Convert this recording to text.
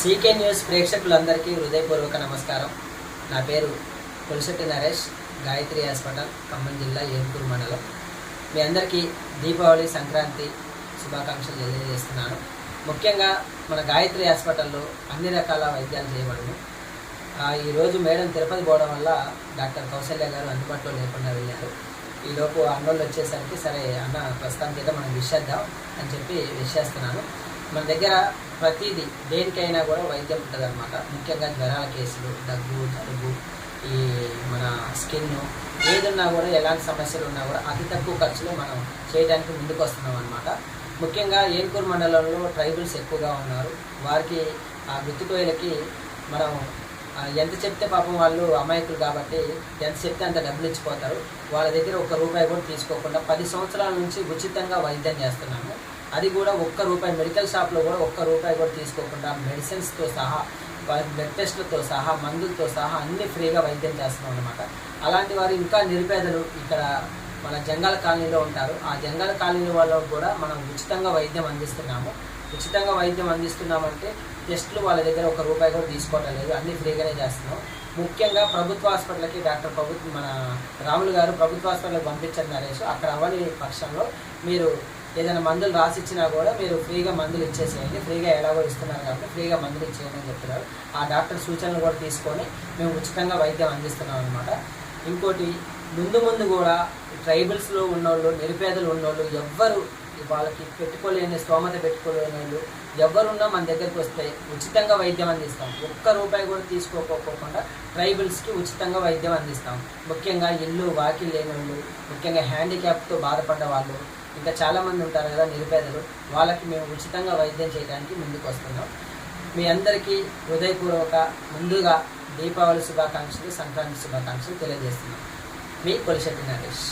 CK news ప్రేక్షకులందరికీ హృదయపూర్వక నమస్కారం. నా పేరు పులిశెట్టి నరేష్ గాయత్రి హాస్పిటల్ ఖమ్మం జిల్లా ఏనుకూరు మండలం. మీ అందరికీ దీపావళి సంక్రాంతి శుభాకాంక్షలు తెలియజేస్తున్నాను. ముఖ్యంగా మన గాయత్రి హాస్పిటల్లో అన్ని రకాల వైద్యాలు చేయబడము ఈరోజు మేడం తిరుపతి పోవడం వల్ల డాక్టర్ కౌశల్య గారు అందుబాటులో లేకుండా వెళ్ళారు. ఈలోపు అన్నోళ్ళు వచ్చేసరికి సరే అన్న ప్రస్తుతానికి అయితే మనం విషేద్దాం అని చెప్పి విషేస్తున్నాను. మన దగ్గర ప్రతిదీ దేనికైనా కూడా వైద్యం ఉంటుంది అనమాట ముఖ్యంగా జ్వరాల కేసులు దగ్గు జలుబు ఈ మన స్కిన్ ఏదున్నా కూడా ఎలాంటి సమస్యలు ఉన్నా కూడా అతి తక్కువ ఖర్చులో మనం చేయడానికి ముందుకు వస్తున్నాం అనమాట ముఖ్యంగా ఏన్కూరు మండలంలో ట్రైబల్స్ ఎక్కువగా ఉన్నారు. వారికి ఆ గుత్తికోయలకి మనం ఎంత చెప్తే పాపం వాళ్ళు అమాయకులు కాబట్టి ఎంత చెప్తే అంత డబ్బులు ఇచ్చిపోతారు. వాళ్ళ దగ్గర ఒక్క రూపాయి కూడా తీసుకోకుండా పది సంవత్సరాల నుంచి ఉచితంగా వైద్యం చేస్తున్నాము. అది కూడా ఒక్క రూపాయి మెడికల్ షాప్లో కూడా ఒక్క రూపాయి కూడా తీసుకోకుండా మెడిసిన్స్తో సహా బ్లడ్ టెస్ట్లతో సహా మందులతో సహా అన్ని ఫ్రీగా వైద్యం చేస్తున్నాం అనమాట అలాంటి వారు ఇంకా నిరుపేదలు ఇక్కడ మన జంగాల కాలనీలో ఉంటారు. ఆ జంగాల కాలనీ వాళ్ళకు కూడా మనం ఉచితంగా వైద్యం అందిస్తున్నాము. ఉచితంగా వైద్యం అందిస్తున్నామంటే టెస్టులు వాళ్ళ దగ్గర ఒక రూపాయి కూడా తీసుకోవటం లేదు. అన్ని ఫ్రీగానే చేస్తున్నాం. ముఖ్యంగా ప్రభుత్వ హాస్పిటల్కి డాక్టర్ ప్రభుత్వ మన రాములు గారు ప్రభుత్వ హాస్పిటల్కి పంపించారు నరేష్. అక్కడ అవ్వని పక్షంలో మీరు ఏదైనా మందులు రాసిచ్చినా కూడా మీరు ఫ్రీగా మందులు ఇచ్చేసేయండి. ఫ్రీగా ఎలాగో ఇస్తున్నారు కాబట్టి ఫ్రీగా మందులు ఇచ్చేయండి అని చెప్తున్నారు. ఆ డాక్టర్ సూచనలు కూడా తీసుకొని మేము ఉచితంగా వైద్యం అందిస్తున్నాం అనమాట ఇంకోటి ముందు ముందు కూడా ట్రైబల్స్లో ఉన్నోళ్ళు నిరుపేదలు ఉన్నోళ్ళు ఎవ్వరు వాళ్ళకి పెట్టుకోలేని స్తోమత పెట్టుకోలేని వాళ్ళు ఎవరున్నా మన దగ్గరికి వస్తే ఉచితంగా వైద్యం అందిస్తాం. ఒక్క రూపాయి కూడా తీసుకోకపోకుండా ట్రైబల్స్కి ఉచితంగా వైద్యం అందిస్తాం. ముఖ్యంగా ఇల్లు వాకిల్ లేని వాళ్ళు ముఖ్యంగా హ్యాండిక్యాప్తో బాధపడ్డ వాళ్ళు ఇంకా చాలామంది ఉంటారు కదా నిరుపేదలు వాళ్ళకి మేము ఉచితంగా వైద్యం చేయడానికి ముందుకు వస్తున్నాం. మీ అందరికీ హృదయపూర్వక ముందుగా దీపావళి శుభాకాంక్షలు సంక్రాంతి శుభాకాంక్షలు తెలియజేస్తున్నాం. మీ కొలిశెట్టి నరేష్.